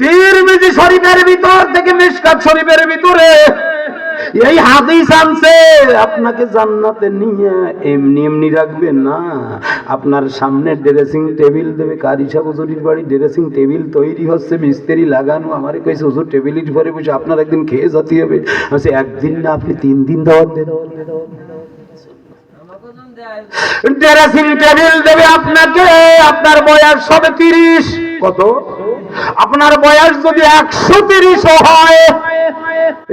তিরমিজি শরীফের ভিতর থেকে মিশকাত শরীফের ভিতরে। এই হাদিস আনছে আপনাকে জান্নাতে নিয়ে এমনি এমনি রাখবে না। আপনার সামনে ড্রেসিং টেবিল দেবে কারিশা হুজুরির বাড়ি ড্রেসিং টেবিল তৈরি হচ্ছে মিস্ত্রি লাগানো আমার কইছে হুজুর টেবিলের ঘরে বসে আপনার একদিন খেয়ে যেতে হবে। বলছে, একদিন না আপনি তিন দিন দাওয়াত দেন। ড্রেসিং টেবিল দেবে আপনাকে আপনার বয়স হবে তিরিশ। কত? আপনার বয়স যদি একশো তিরিশ হয়।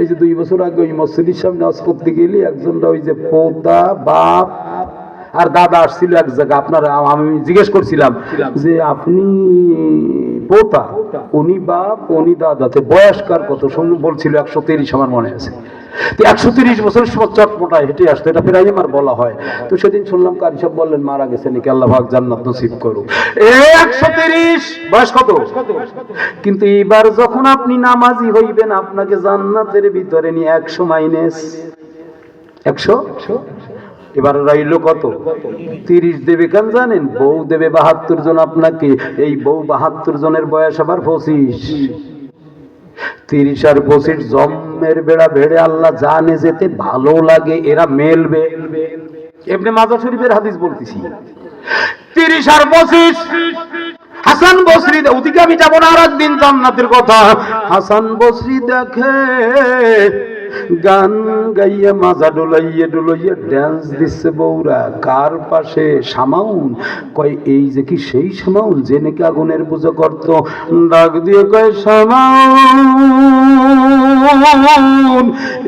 এই যে দুই বছর আগে ওই মসজিদের সামনে আজ করতে গেলি একজনটা ওই যে পোতা, বাপ আর দাদা আসছিল এক জায়গায় আপনার আমি জিজ্ঞেস করছিলাম যে আপনি পোতা? উনি বাপ উনি দাদা তো বয়স্কার কত? বলছিল একশো তিরিশ আমার মনে আছে। একশো তিরিশ বছরের সময় হেঁটে আসতো এটা ফেরাই আমার বলা হয়। তো সেদিন শুনলাম কারি সব বললেন মারা গেছে নাকি? আল্লাহ ভাগ জান্নাত নসিব করুক। একশো তিরিশ বয়স কত? কিন্তু এবার যখন আপনি নামাজি হইবেন আপনাকে জান্নাতের ভিতরে নিয়ে একশো মাইনাস একশো? এবার রইল কত? তিরিশ দেবে কেন জানেন? বউ দেবে বাহাত্তর জন আপনাকে, এই বউ বাহাত্তর জনের বয়স আবার পঁচিশ। তিরিশ আর পঁচিশ জমের বেড়া ভেড়ে আল্লাহ জানে যেতে ভালো লাগে, এরা মেলবে। এমনি মাজার শরীফের হাদিস বলতেছি। তিরিশ আর পঁচিশ, হাসান বসরি ওদিকে আমি যাব না, আর একদিন জান্নাতের কথা। হাসান বসরি দেখে গান গাইয়া মাজা ডোলাইয়া ডোলাইয়া ড্যান্স দিচ্ছে বৌরা কার পাশে সামাউন? কয়, এই যে কি সেই সামাউন যে নাকি আগুনের পুজো করত? ডাক দিয়ে কয়, সামাউন,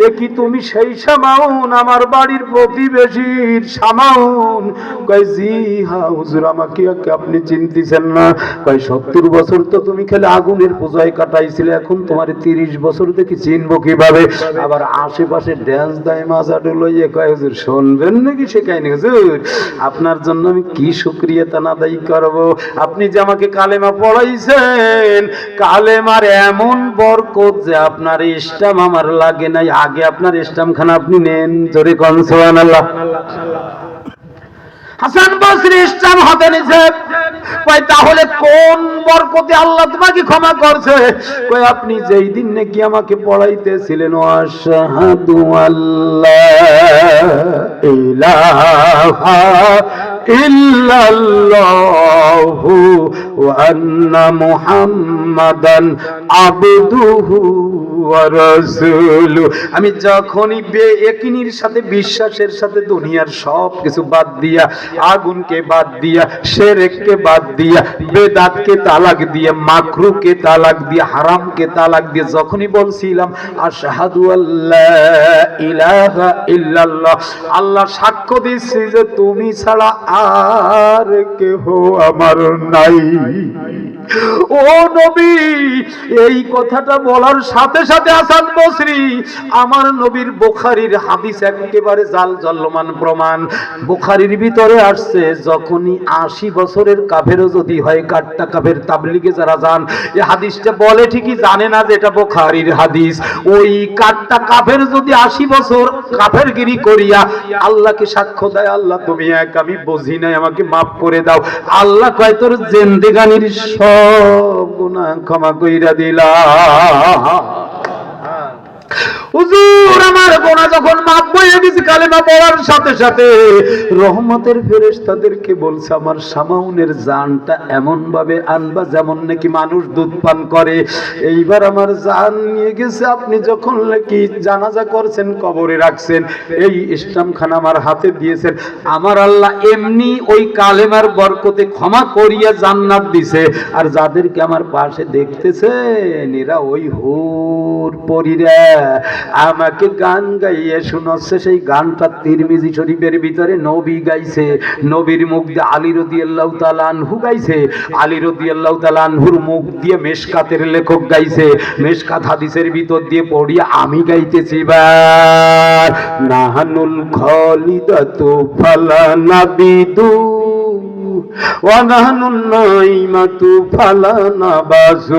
এ কি তুমি সেই সামাউন? আমার বাড়ির প্রতিবেশীর সামাউন। কয়, জি হা, হুজুর, আমাকে আপনি চিনতেছেন না? কয়, সত্তর বছর তো তুমি খেলে আগুনের পূজায় কাটাইছিলে, এখন তোমার তিরিশ বছর দেখি চিনবো কীভাবে? আবার আশেপাশে ড্যান্স দেয় মাজা লইয়ে কয়, হুজুর, শুনবেন নাকি শেখায় নি হুজুর, আপনার জন্য আমি কি শুক্রিয়া তানাদাই করব? আপনি যে আমাকে কালেমা পড়াইছেন, কালেমার এমন বরকত যে আপনার ইস্টাম আমার লাগে নাই। আগে আপনার ইস্টাম খানা আপনি নেন। জোরে কন, সুবহানাল্লাহ। হাসান বসরি ইসলাম হাতে নিছে কই তাহলে কোন বরকতে আল্লাহ তোমাকে ক্ষমা করছে? কই আপনি যেই দিন নাকি আমাকে পড়াইতেছিলেন আশহাদু আল্লাহ ইলাহা ইল্লাল্লাহু ওয়া আন্না মুহাম্মাদান আবদুহু আমি যখনই বেয়াকিনির সাথে, বিশ্বাসের সাথে দুনিয়ার সব কিছু বাদ দিয়া, আগুনকে বাদ দিয়া শেরেককে বাদ দিয়া, বেদাতকে তালাক দিয়ে মাকরুকে তালাক দিয়ে, হারামকে তালাক দিয়ে, যখনই বলছিলাম, আশহাদু আল্লাহ ইলাহা ইল্লাল্লাহ, আল্লাহ সাক্ষ্য দিচ্ছি যে তুমি ছাড়া আর কেহ আমার নাই। ও নবী, এই কথাটা বলার সাথে সাথে আসান বসরি, আমার নবীর বুখারীর হাদিস একেবারে জাল জল্লমান প্রমাণ। বুখারীর ভিতরে আসছে, যখনই আশি বছরের কাফেরও যদি হয় কাট্টা কাফের তাবলিগে যারা যান এই হাদিসটা বলে ঠিকই জানে না যে এটা বুখারীর হাদিস। ওই কাট্টা কাফের যদি আশি বছর কাফের গিরি করিয়া, আল্লাহকে সাক্ষ্য দেয়, আল্লাহ, তুমি এক, আমি বুঝি নাই, আমাকে মাফ করে দাও। আল্লাহ কয়, তোর জেন্দেগানির সব গুনাহ ক্ষমা কইরা দিলা হুজুর, আমার গোনা যখন মাপ বইয়ে দিছি কালেমা পড়ার সাথে সাথে রহমতের ফেরেশতাদেরকে বলছে, আমার সামাউনের জানটা এমন ভাবে আনবা যেমন নাকি মানুষ দুধ পান করে। এইবার আমার জান নিয়ে গেছে, আপনি যখন নাকি জানাজা করছেন, কবরে রাখছেন, এই ইসলাম খান আমার হাতে দিয়েছেন। আমার আল্লাহ এমনি ওই কালেমার বরকতে ক্ষমা করিয়া জান্নাত দিছে। আর যাদেরকে আমার পাশে দেখতেছেন, এরা ওই হুর পরিরা। আমাকে গান গাইয়ে শোনাচ্ছে সেই গানটা তিরমিজি শরীফের ভিতরে নবী গাইছে। নবীর মুখ দিয়ে আলী রদি আল্লাহ তালানহু গাইছে। আলী রদি আল্লাহ তালানহুর মুখ দিয়ে মেশকাতের লেখক গাইছে। মেশকাত হাদিসের ভিতর দিয়ে পড়িয়া আমি গাইতেছি বা নাহানুল খলিদাতু ফালা নাবিদু ونحن النائمة فلا نبأس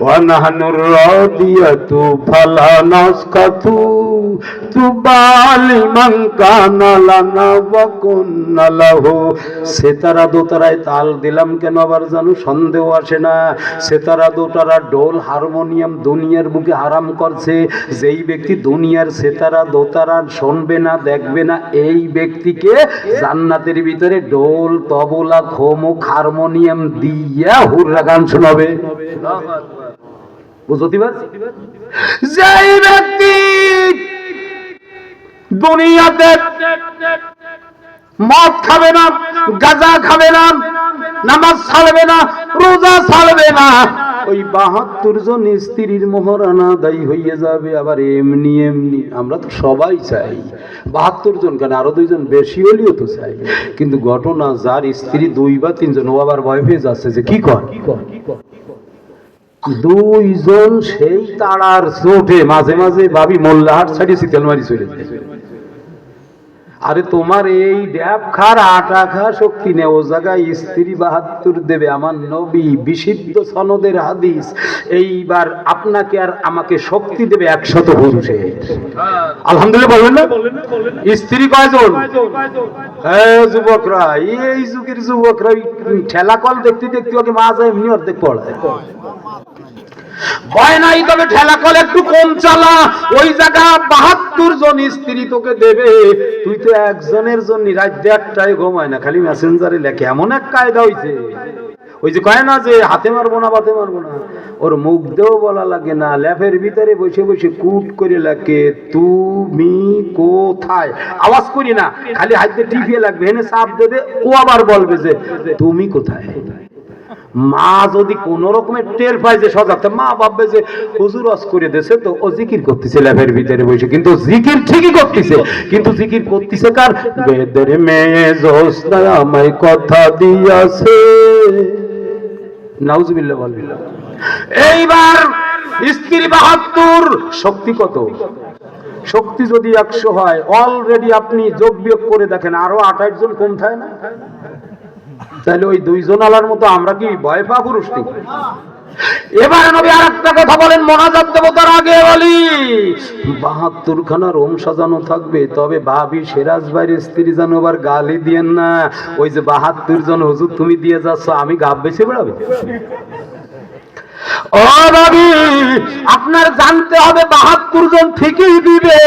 ونحن الراضية فلا نسقط طوبى لمن كان لنا وكنا له সেতারা দোতারায় তাল দিলাম কেন আবার জানো সন্দেহ আসে না সেতারা দোতারা ডোল হারমোনিয়াম দুনিয়ার বুকে হারাম করছে যেই ব্যক্তি দুনিয়ার সেতারা দোতারা শুনবে না দেখবে না এই ব্যক্তিকে জান্নাতের ভিতরে ডোল তবলা খোমুক হারমোনিয়াম দিয়া হুররা গান শোনাবে। ব্যক্তি দুনিয়াতে মদ খাবে না, গাজা খাবে না, নামাজ ছাড়বে না, রোজা ছাড়বে না ওই বাহাত্তর জন স্ত্রীর মহারানা দায়ী হইয়া যাবে আবার এমনি এমনি। আমরা তো সবাই চাই। বাহাত্তর জন কেন? আরও দুইজন বেশি হলেও তো চাই। কিন্তু ঘটনা যার স্ত্রী দুই বা তিনজন ও আবার ভয় পেয়ে যাচ্ছে যে কর? কি কর? দুইজন সেই তাড়ার চোটে মাঝে মাঝে ভাবি মোল্লাহাট ছাড়িয়ে শীতলমারি চলে যায়। আরে তোমার এই ড্যাব খার, আটা খা শক্তি নেই। ও জায়গায় স্ত্রী বাহাত্তর দেবে। আমার নবী বিশুদ্ধ সনদের হাদিস। এইবার আপনাকে আর আমাকে শক্তি দেবে একশত পুরুষে। আলহামদুলিল্লাহ বলবেন না? স্ত্রী কয়জন? হ্যাঁ যুবকরা। এই যুগের যুবকরা ঠেলা কল দেখতে দেখতে ওকে মা যায়, এমনি অর্ধেক পড়ায় ভয় নাই তবে ঠেলা কল, একটু কম চালা। ওই জায়গা বাহাত্তর জন স্ত্রী তোকে দেবে। তুই তো একজনের জন্য রাত দেড়টায় ঘুমায় না, খালি মেসেঞ্জারে লেখে। এমন এক কায়দা হইছে। ওই যে কয় না যে, হাতে মারবো না, বাতে মারবো না। ওর মুখ দেও বলা লাগে না। ল্যাপের ভিতরে বসে বসে কুট করে লাগে তুমি কোথায়? আওয়াজ করি না, খালি হাতে টিপিয়ে লাগবে। এনে সাপ দেবে, ও আবার বলবে যে, তুমি কোথায়? মা যদি কোন রকমের টের পায় যে সজাগতে মা ভাববে যে হুজুর অস করে দেছে তো ও জিকির করতেছে ল্যাবের ভিতরে বসে। কিন্তু জিকির ঠিকই করতেছে। কিন্তু জিকির করতেছে কার? বেদের মেয়ে জোসনা আমায় কথা দিয়াছে। নাউজুবিল্লাহ বলবিল্লা এইবার স্ত্রী বাহাত্তর, শক্তি কত? শক্তি যদি একশো হয় অলরেডি আপনি যোগ বিয়োগ করে দেখেন, আরও আঠাশ জন কম থাকে না? তাহলে ওই দুইজন আলার মতো আমরা কি ভয় পা পুরুষ নাকি? এবার নবী আর একটা কথা বলেন দেবতার আগে বলি, বাহাত্তর খানা রোম সাজানো থাকবে, তবে সেরাজ ভাইয়ের স্ত্রী যেন গালি দিয়েন না। ওই যে বাহাত্তর জন হুজুর তুমি দিয়ে যাচ্ছ, আমি গাব বেছে বেড়াবো? ও ভাবি আপনার জানতে হবে বাহাত্তর জন ঠিকই দিবে।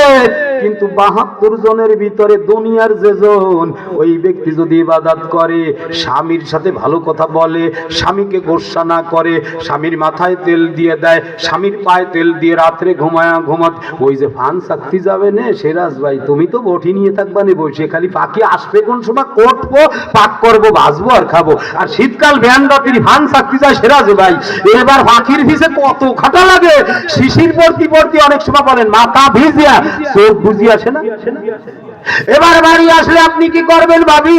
কিন্তু বাহাত্তর জনের ভিতরে দুনিয়ার যে জন, ওই ব্যক্তি যদি ইবাদত করে, স্বামীর সাথে ভালো কথা বলে, স্বামীকে গোসা না করে, স্বামীর মাথায় তেল দিয়ে দেয়, স্বামীর পায়ে তেল দিয়ে রাত্রে ঘুমায়া ঘুমাত, ওই যে ফান চাকতি যাবে নে, সেরাজ ভাই, তুমি তো বটি নিয়ে থাকবা নে, বসে খালি পাখি আসবে কোন সময়, কটবো, পাক করব, বাঁচবো আর খাব। আর শীতকাল ভ্যান রাত্রি ফান চাকতি যায় সেরাজ ভাই। এবার পাখির ভিজে কত খাটা লাগে? শিশির পড়তি পড়তি অনেক সময় বলেন, মাথা ভিজিয়া, চোখ বুঝি আসে না? এবার বাড়ি আসলে আপনি কি করবেন ভাবি?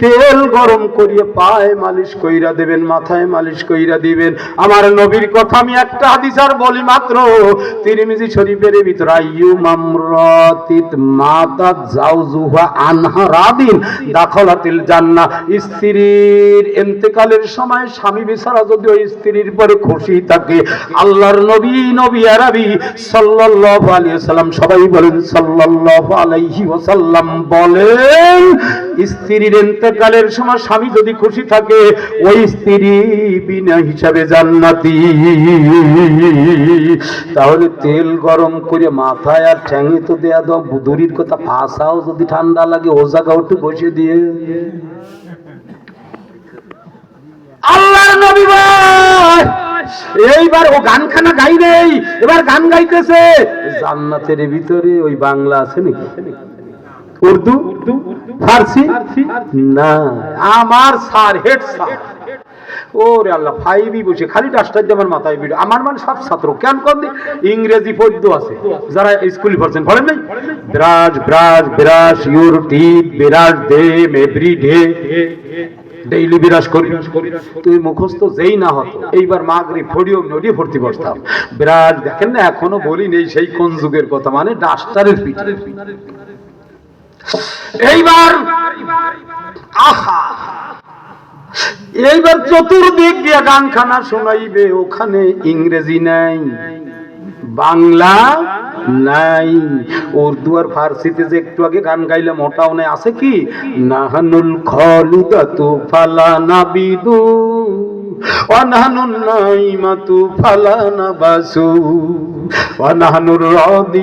তেল গরম করিয়ে পায়ে মালিশ কইরা দেবেন, মাথায় মালিশ কইরা দিবেন। আমার নবীর কথা আমি একটা হাদিস আর বলি মাত্র। তিরমিজি শরীফের ভিতর, আইয়ু মামরাতিত মাতাত জাউজুহা আনহা রাদিন, দাখলাতিল জান্নাহ। স্ত্রীর ইন্তেকালের সময় স্বামী বিছাড়া যদি ওই স্ত্রীর পরে খুশি থাকে, আল্লাহর নবী নবী আরবি সাল্লাল্লাহু আলাইহি সাল্লাম সবাই বলেন সাল্লাল্লাহু আলাইহি ওয়াসাল্লাম বলেন, স্ত্রীর ইন্তেকালের সময় স্বামী যদি খুশি থাকে, ওই স্ত্রী বিনা হিসাবে জান্নাতি। তাহলে তেল গরম করে মাথায় আর ঠ্যাঙে তো দেয়া দাও, বুদুরির কথা যদি ঠান্ডা লাগে, ও জায়গা একটু বসে দিয়ে। নবী ভাই, এইবার ও গানখানা গাই নেই এবার গান গাইতেছে, জান্নাতের ভিতরে ওই বাংলা আছে নাকি? উর্দু, ফার্সি, না। আমার স্যার, হেড স্যার। ওরে আল্লাহ, ফাইভই বসে খালি ডাস্টার আমার মাথায় আমার মানে সব ছাত্র। কেন কম ইংরেজি পদ্য আছে। যারা স্কুলে পড়ছেন, পড়েন নাই? Brush your teeth brush them every day. Daily brush করি। তুই মুখস্থ যেই না হতো, এইবার মাগরি ফড়িও নড়িয়ে ভর্তি বসতাম বিরাজ, দেখেন না, এখনও বলি নেই সেই কোন যুগের কথা। মানে ডাস্টারের পিঠে। এইবার, আহা, এইবার চতুর্দিক দিয়ে গান খানা শোনাইবে, ওখানে ইংরেজি নাই, বাংলা নাই। উর্দু আর ফার্সিতে যে একটু আগে গান গাইলাম ওটাও নাই, আছে কি? নাহানুল খলুদাতু ফালা নাবিদু অনাহানুন নাইমাতু ফালা নাবাসু অনাহানুর রাদি